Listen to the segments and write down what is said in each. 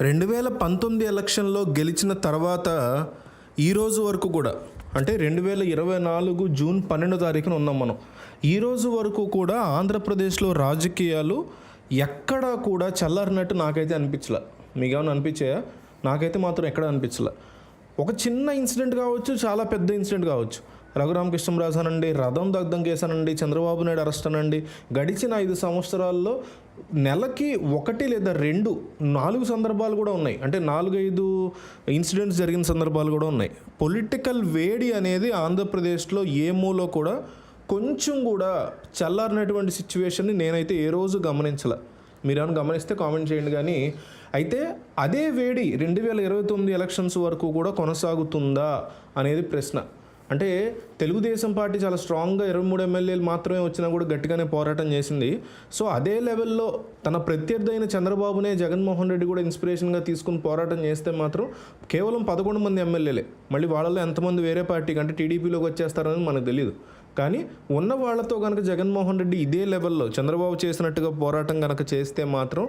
రెండు వేల పంతొమ్మిది ఎలక్షన్లో గెలిచిన తర్వాత ఈ రోజు వరకు కూడా అంటే రెండు వేల ఇరవై నాలుగు జూన్ పన్నెండో తారీఖున ఉన్నాం మనం. ఈ రోజు వరకు కూడా ఆంధ్రప్రదేశ్లో రాజకీయాలు ఎక్కడా కూడా చల్లారినట్టు నాకైతే అనిపించలే. మీకేమైనా అనిపించాయా? నాకైతే మాత్రం ఎక్కడ అనిపించలే. ఒక చిన్న ఇన్సిడెంట్ కావచ్చు చాలా పెద్ద ఇన్సిడెంట్ కావచ్చు. రఘురామకృష్ణరాజు అనండి రథం దగ్ధం కేసానండి చంద్రబాబు నాయుడు అరెస్ట్ అనండి గడిచిన ఐదు సంవత్సరాల్లో నెలకి ఒకటి లేదా రెండు నాలుగు సందర్భాలు కూడా ఉన్నాయి. అంటే నాలుగైదు ఇన్సిడెంట్స్ జరిగిన సందర్భాలు కూడా ఉన్నాయి. పొలిటికల్ వేడి అనేది ఆంధ్రప్రదేశ్లో ఏ మూలో కూడా కొంచెం కూడా చల్లారినటువంటి సిచ్యువేషన్ని నేనైతే ఏ రోజు గమనించలే. మీరేమైనా గమనిస్తే కామెంట్ చేయండి కానీ అయితే అదే వేడి రెండు వేల ఇరవై తొమ్మిది ఎలక్షన్స్ వరకు కూడా కొనసాగుతుందా అనేది ప్రశ్న. అంటే తెలుగుదేశం పార్టీ చాలా స్ట్రాంగ్గా ఇరవై మూడు ఎమ్మెల్యేలు మాత్రమే వచ్చినా కూడా గట్టిగానే పోరాటం చేసింది. సో అదే లెవెల్లో తన ప్రత్యర్థి అయిన చంద్రబాబునే జగన్మోహన్ రెడ్డి కూడా ఇన్స్పిరేషన్గా తీసుకుని పోరాటం చేస్తే మాత్రం కేవలం పదకొండు మంది ఎమ్మెల్యేలే. మళ్ళీ వాళ్ళలో ఎంతమంది వేరే పార్టీకి అంటే టీడీపీలోకి వచ్చేస్తారని మనకు తెలియదు కానీ ఉన్న వాళ్ళతో కనుక జగన్మోహన్ రెడ్డి ఇదే లెవెల్లో చంద్రబాబు చేసినట్టుగా పోరాటం కనుక చేస్తే మాత్రం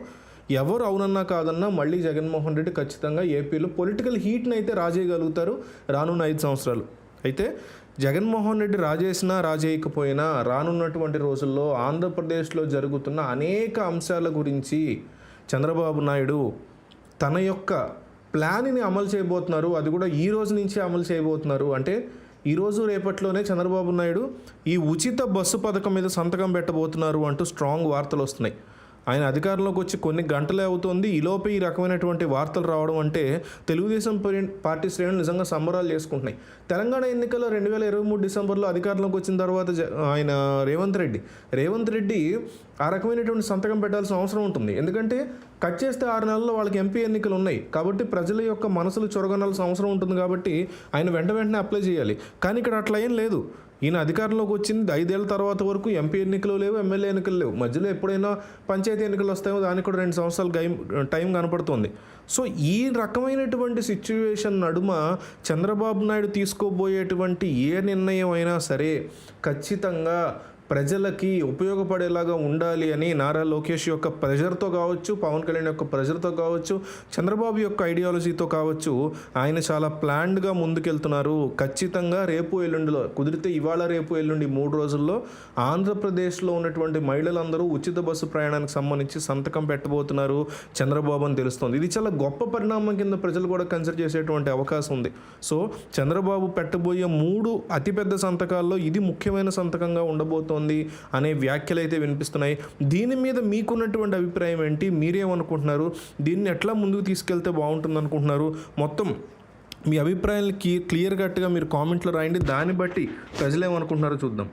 ఎవరు అవునన్నా కాదన్నా మళ్ళీ జగన్మోహన్ రెడ్డి ఖచ్చితంగా ఏపీలో పొలిటికల్ హీట్ని అయితే రాజేయగలుగుతారు రానున్న ఐదు సంవత్సరాలు. అయితే జగన్మోహన్ రెడ్డి రాజేసినా రాజేయకపోయినా రానున్నటువంటి రోజుల్లో ఆంధ్రప్రదేశ్లో జరుగుతున్న అనేక అంశాల గురించి చంద్రబాబు నాయుడు తన యొక్క ప్లాన్ని అమలు చేయబోతున్నారు. అది కూడా ఈ రోజు నుంచే అమలు చేయబోతున్నారు. అంటే ఈరోజు రేపట్లోనే చంద్రబాబు నాయుడు ఈ ఉచిత బస్సు పథకం మీద సంతకం పెట్టబోతున్నారు అంటూ స్ట్రాంగ్ వార్తలు వస్తున్నాయి. ఆయన అధికారంలోకి వచ్చి కొన్ని గంటలే అవుతోంది. ఈలోపే ఈ రకమైనటువంటి వార్తలు రావడం అంటే తెలుగుదేశం పార్టీ శ్రేణులు నిజంగా సంబరాలు చేసుకుంటున్నాయి. తెలంగాణ ఎన్నికల్లో రెండు వేల ఇరవై మూడు డిసెంబర్లో అధికారంలోకి వచ్చిన తర్వాత ఆయన రేవంత్ రెడ్డి. రేవంత్ రెడ్డి ఆ రకమైనటువంటి సంతకం పెట్టాల్సిన అవసరం ఉంటుంది. ఎందుకంటే కట్ చేస్తే ఆరు నెలల్లో వాళ్ళకి ఎంపీ ఎన్నికలు ఉన్నాయి. కాబట్టి ప్రజల యొక్క మనసులు చొరగనాల్సిన అవసరం ఉంటుంది కాబట్టి ఆయన వెంట వెంటనే అప్లై చేయాలి. కానీ ఇక్కడ అట్లా ఏం లేదు. ఈయన అధికారంలోకి వచ్చింది. ఐదేళ్ళ తర్వాత వరకు ఎంపీ ఎన్నికలు లేవు ఎమ్మెల్యే ఎన్నికలు లేవు. మధ్యలో ఎప్పుడైనా పంచాయతీ ఎన్నికలు వస్తాయో దానికి కూడా రెండు సంవత్సరాలు గైం టైం కనపడుతుంది. సో ఈ రకమైనటువంటి సిచ్యువేషన్ నడుమ చంద్రబాబు నాయుడు తీసుకోబోయేటువంటి ఏ నిర్ణయం అయినా సరే ఖచ్చితంగా ప్రజలకి ఉపయోగపడేలాగా ఉండాలి అని నారా లోకేష్ యొక్క ప్రెజర్తో కావచ్చు పవన్ కళ్యాణ్ యొక్క ప్రెజర్తో కావచ్చు చంద్రబాబు యొక్క ఐడియాలజీతో కావచ్చు ఆయన చాలా ప్లాన్డ్గా ముందుకెళ్తున్నారు. ఖచ్చితంగా రేపు ఎల్లుండిలో కుదిరితే ఇవాళ రేపు ఎల్లుండి మూడు రోజుల్లో ఆంధ్రప్రదేశ్లో ఉన్నటువంటి మహిళలందరూ ఉచిత బస్సు ప్రయాణానికి సంబంధించి సంతకం పెట్టబోతున్నారు చంద్రబాబు అని తెలుస్తుంది. ఇది చాలా గొప్ప పరిణామం కింద ప్రజలు కూడా కన్సిడర్ చేసేటువంటి అవకాశం ఉంది. సో చంద్రబాబు పెట్టబోయే మూడు అతిపెద్ద సంతకాల్లో ఇది ముఖ్యమైన సంతకంగా ఉండబోతోంది. అనే వ్యాఖ్యలు అయితే వినిపిస్తున్నాయి. దీని మీద మీకున్నటువంటి అభిప్రాయం ఏంటి? మీరేమనుకుంటున్నారు? దీన్ని ఎట్లా ముందుకు తీసుకెళ్తే బాగుంటుంది అనుకుంటున్నారు మొత్తం మీ అభిప్రాయాలు క్లియర్ కట్గా మీరు కామెంట్లో రాయండి. దాన్ని బట్టి ప్రజలు ఏమనుకుంటున్నారో చూద్దాం.